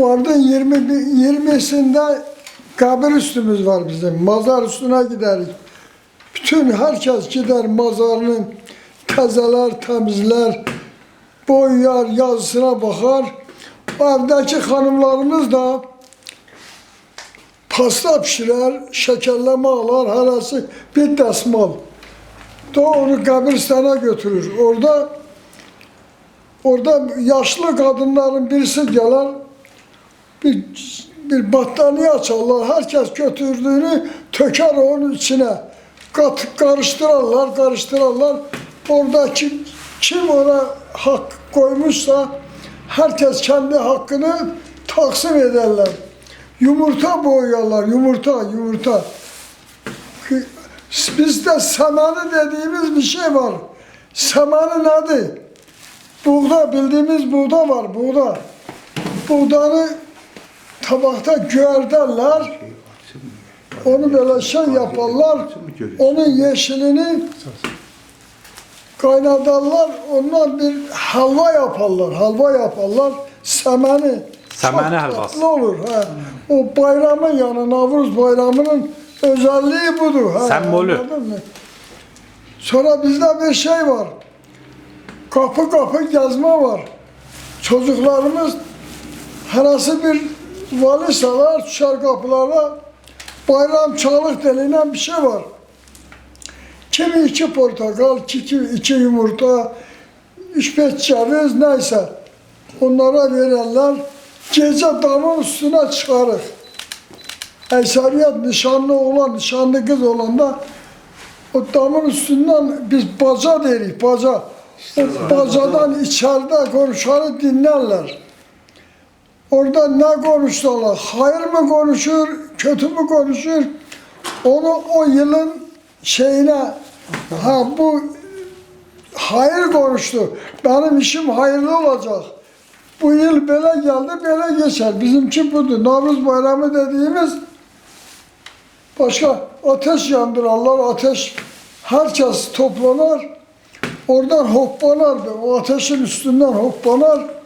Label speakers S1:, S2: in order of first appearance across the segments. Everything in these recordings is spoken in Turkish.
S1: Vardı 20, 20'sinde kabir üstümüz var bizim. Mazar üstüne gideriz. Bütün herkes gider mazarını tezeler, temizler, boyar, yazısına bakar. Evdeki hanımlarımız da pasta pişirer, şekerleme alır, herası bir desmal. Doğru kabristana götürür. Orada orada yaşlı kadınların birisi gelir, bir, bir battaniye açarlar. Herkes götürdüğünü töker onun içine. Kat, karıştırırlar, karıştırırlar. Oradaki kim ona hak koymuşsa herkes kendi hakkını taksim ederler. Yumurta boyuyorlar, yumurta, yumurta. Bizde samanı dediğimiz bir şey var. Samanın adı. Buğda, bildiğimiz buğda var, buğda. Buğdanı tabakta göğerderler. Onu böyle şey yaparlar. Onun yeşilini kaynadarlar. Ondan bir halva yaparlar. Halva yaparlar. Semeni.
S2: Semeni
S1: tatlı olur. He. O bayramın yani Navruz bayramının özelliği budur. he.
S2: Sembolü.
S1: Sonra bizde bir şey var. Kapı kapı gezme var. Çocuklarımız herası bir vali salar düşer kapılara bayram çağlık denilen bir şey var. Kimi iki portakal, iki, iki yumurta, üç beş ceviz neyse onlara verirler. Gece damın üstüne çıkarır. Eysariyet nişanlı olan, nişanlı kız olan da o damın üstünden biz baca deriz, baca. O bacadan içeride konuşanı dinlerler. Orada ne konuştular? Hayır mı konuşur, kötü mü konuşur? Onu o yılın şeyine, ha bu hayır konuştu. Benim işim hayırlı olacak. Bu yıl böyle geldi, böyle geçer. Bizimki budur. Navruz bayramı dediğimiz başka ateş yandırarlar. Ateş herkes toplanır. Oradan hoppanar. O ateşin üstünden hoppanar.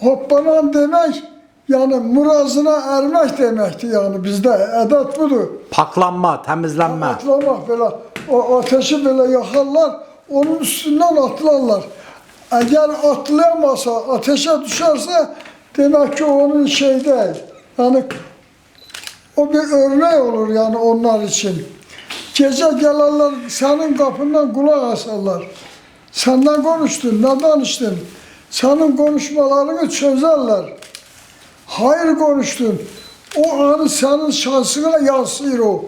S1: Hoppanan demek yani murazına ermek demekti yani bizde edat budur.
S2: Paklanma, temizlenme.
S1: Atlamak böyle o ateşi böyle yakarlar onun üstünden atlarlar. Eğer atlayamasa ateşe düşerse demek ki onun şey değil. Yani o bir örnek olur yani onlar için. Gece gelirler senin kapından kulak asarlar. Senden konuştun, ne danıştın? Senin konuşmalarını çözerler. Hayır konuştun. O anı senin şansına yansıyor o.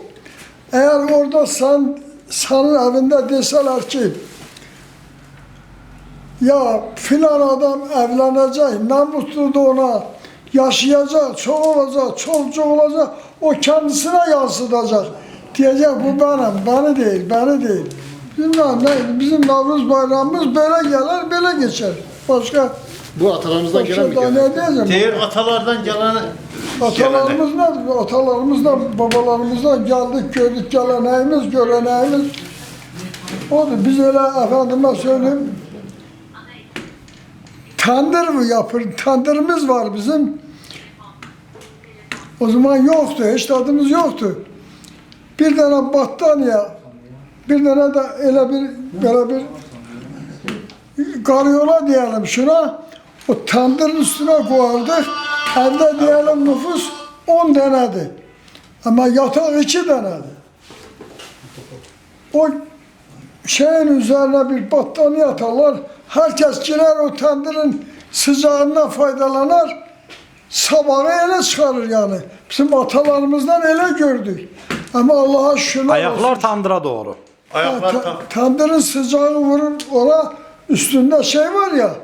S1: Eğer orada sen senin evinde deseler ki ya filan adam evlenecek, ne mutlu da ona yaşayacak, çok olacak, çoluk olacak, o kendisine yansıtacak. Diyecek bu benim, beni değil, beni değil. Bizim, ne, bizim Navruz bayramımız böyle gelir, böyle geçer. Başka,
S3: Bu atalarımızdan gelen bir
S1: daha
S3: gelenek.
S1: ne diyeceğim?
S4: Diğer atalardan gelen
S1: Atalarımız ne? Atalarımızdan, babalarımızdan geldik, gördük geleneğimiz, göreneğimiz. Odur. Biz öyle efendime söyleyeyim, tandır mı yapır? Tandırımız var bizim. O zaman yoktu, hiç tadımız yoktu. Bir tane battaniye, bir tane de öyle bir, böyle bir karyola diyelim şuna. O tandırın üstüne koyardık. Evde diyelim nüfus 10 taneydi. Ama yatak iki taneydi. O şeyin üzerine bir battaniye atarlar. Herkes girer o tandırın sıcağından faydalanır. Sabahı ele çıkarır yani. Bizim atalarımızdan ele gördük. Ama Allah'a şükürler olsun.
S2: Ayaklar tandıra doğru.
S4: ayaklar
S1: Ta-
S4: tam.
S1: Tandırın sıcağı vurur ona üstünde şey var ya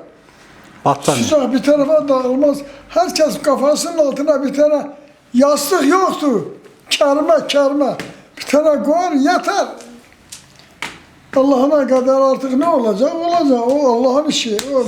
S2: Battaniye.
S1: sıcak bir tarafa dağılmaz. Herkes kafasının altına bir tane yastık yoktu. Kerme kerme. Bir tane koyar yatar. Allah'ına kadar artık ne olacak olacak. O Allah'ın işi. O.